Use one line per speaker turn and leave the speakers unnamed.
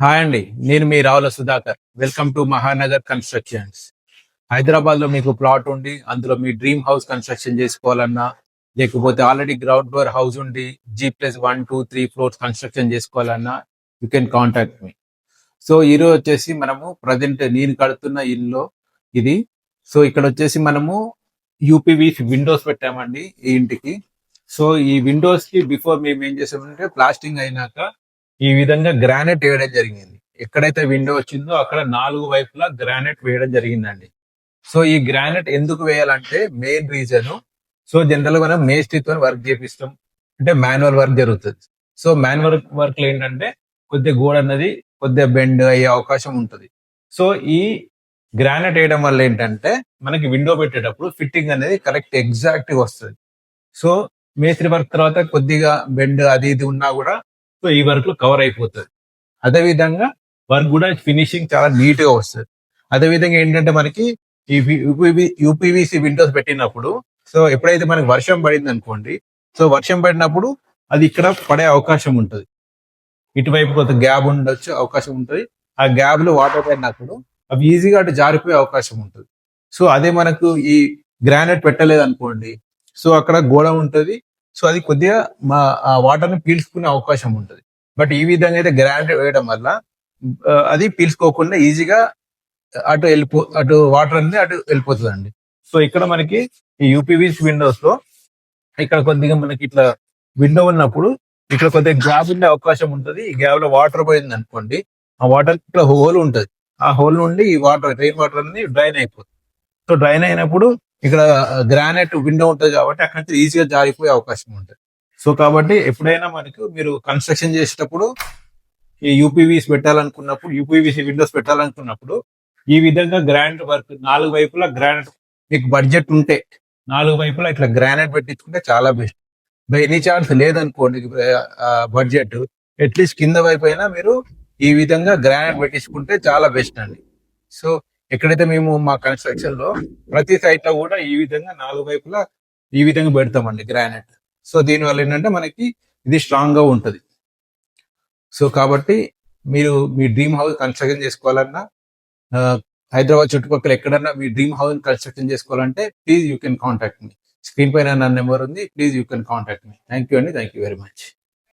Hi అండి నేను మీ Ravula Sudhakar. Welcome to Mahanagar constructions హైదరాబాద్లో మీకు ప్లాట్ ఉండి అందులో మీ డ్రీమ్ హౌస్ కన్స్ట్రక్షన్ చేసుకోవాలన్నా లేకపోతే ఆల్రెడీ గ్రౌండ్ ఫ్లోర్ హౌస్ ఉండి G plus one two three floors construction చేసుకోవాలన్నా you can contact me so ఈరోజు వచ్చేసి మనము ప్రజెంట్ నేను కడుతున్న ఇల్లు ఇది. సో ఇక్కడ వచ్చేసి మనము యూపీవీ విండోస్ పెట్టామండి ఈ ఇంటికి. సో ఈ విండోస్కి బిఫోర్ మేము ఏం చేసామంటే ప్లాస్టింగ్ అయినాక ఈ విధంగా గ్రానైట్ వేయడం జరిగింది. ఎక్కడైతే విండో వచ్చిందో అక్కడ నాలుగు వైపులా గ్రానైట్ వేయడం జరిగిందండి. సో ఈ గ్రానైట్ ఎందుకు వేయాలంటే మెయిన్ రీజన్ సో జనరల్గా మనం మేస్త్రితో వర్క్ చేపిస్తాం. అంటే మాన్యువల్ వర్క్ జరుగుతుంది. సో మాన్యువల్ వర్క్ ఏంటంటే కొద్దిగా గోడ అన్నది కొద్దిగా బెండ్ అయ్యే అవకాశం ఉంటుంది. సో ఈ గ్రానైట్ వేయడం వల్ల ఏంటంటే మనకి విండో పెట్టేటప్పుడు ఫిట్టింగ్ అనేది కరెక్ట్ ఎగ్జాక్ట్గా వస్తుంది. సో మేస్త్రి వర్క్ తర్వాత కొద్దిగా బెండ్ అది ఇది ఉన్నా కూడా సో ఈ వర్క్లో కవర్ అయిపోతుంది. అదే విధంగా వర్క్ కూడా ఫినిషింగ్ చాలా నీట్గా వస్తుంది. అదే విధంగా ఏంటంటే మనకి ఈ యూపీవీసీ విండోస్ పెట్టినప్పుడు సో ఎప్పుడైతే మనకి వర్షం పడింది అనుకోండి సో వర్షం పడినప్పుడు అది ఇక్కడ పడే అవకాశం ఉంటుంది. ఇటువైపు కొంత గ్యాప్ ఉండొచ్చు అవకాశం ఉంటుంది. ఆ గ్యాప్లో వాటర్ పడినప్పుడు అవి ఈజీగా అటు జారిపోయే అవకాశం ఉంటుంది. సో అదే మనకు ఈ గ్రానైట్ పెట్టలేదు అనుకోండి సో అక్కడ గోడ ఉంటుంది సో అది కొద్దిగా మా ఆ వాటర్ని పీల్చుకునే అవకాశం ఉంటుంది. బట్ ఈ విధంగా అయితే గ్రాండ్ వేయడం వల్ల అది పీల్చుకోకుండా ఈజీగా అటు వెళ్ళిపో అటు వాటర్ అనేది అటు వెళ్ళిపోతుంది అండి సో ఇక్కడ మనకి ఈ యూపీవీస్ విండోస్లో ఇక్కడ కొద్దిగా మనకి ఇట్లా విండో ఉన్నప్పుడు ఇక్కడ కొద్దిగా గ్యాప్ ఉండే అవకాశం ఉంటుంది. ఈ గ్యాప్లో వాటర్ పోయింది అనుకోండి ఆ వాటర్ ఇక్కడ హోల్ ఉంటుంది. ఆ హోల్ నుండి ఈ వాటర్ రెయిన్ వాటర్ అనేది డ్రైన్ అయిపోతుంది. సో డ్రైన్ అయినప్పుడు ఇక్కడ గ్రానైట్ విండో ఉంటుంది కాబట్టి అక్కడ నుంచి ఈజీగా జారిపోయే అవకాశం ఉంటుంది. సో కాబట్టి ఎప్పుడైనా మనకు మీరు కన్స్ట్రక్షన్ చేసేటప్పుడు ఈ యూపీవీస్ పెట్టాలనుకున్నప్పుడు యూపీవీసీ విండోస్ పెట్టాలనుకున్నప్పుడు ఈ విధంగా గ్రానైట్ వర్క్ నాలుగు వైపులా గ్రానైట్ మీకు బడ్జెట్ ఉంటే నాలుగు వైపులా ఇట్లా గ్రానైట్ పెట్టించుకుంటే చాలా బెస్ట్ బై ఎనీ ఛాన్స్ లేదనుకోండి బడ్జెట్ అట్లీస్ట్ కింద వైపు అయినా మీరు ఈ విధంగా గ్రానైట్ పెట్టించుకుంటే చాలా బెస్ట్ అండి. సో ఎక్కడైతే మేము మా కన్స్ట్రక్షన్లో ప్రతి సైట్లో కూడా ఈ విధంగా నాలుగు వైపులా ఈ విధంగా పెడతామండి గ్రానైట్. సో దీనివల్ల ఏంటంటే మనకి ఇది స్ట్రాంగ్గా ఉంటుంది. సో కాబట్టి మీరు మీ డ్రీమ్ హౌస్ కన్స్ట్రక్షన్ చేసుకోవాలన్నా హైదరాబాద్ చుట్టుపక్కల ఎక్కడన్నా మీ డ్రీమ్ హౌస్ కన్స్ట్రక్షన్ చేసుకోవాలంటే please you can contact me. Screen పైన నా నెంబర్ ఉంది. Please you can contact me. Thank you అండి. Thank you very much.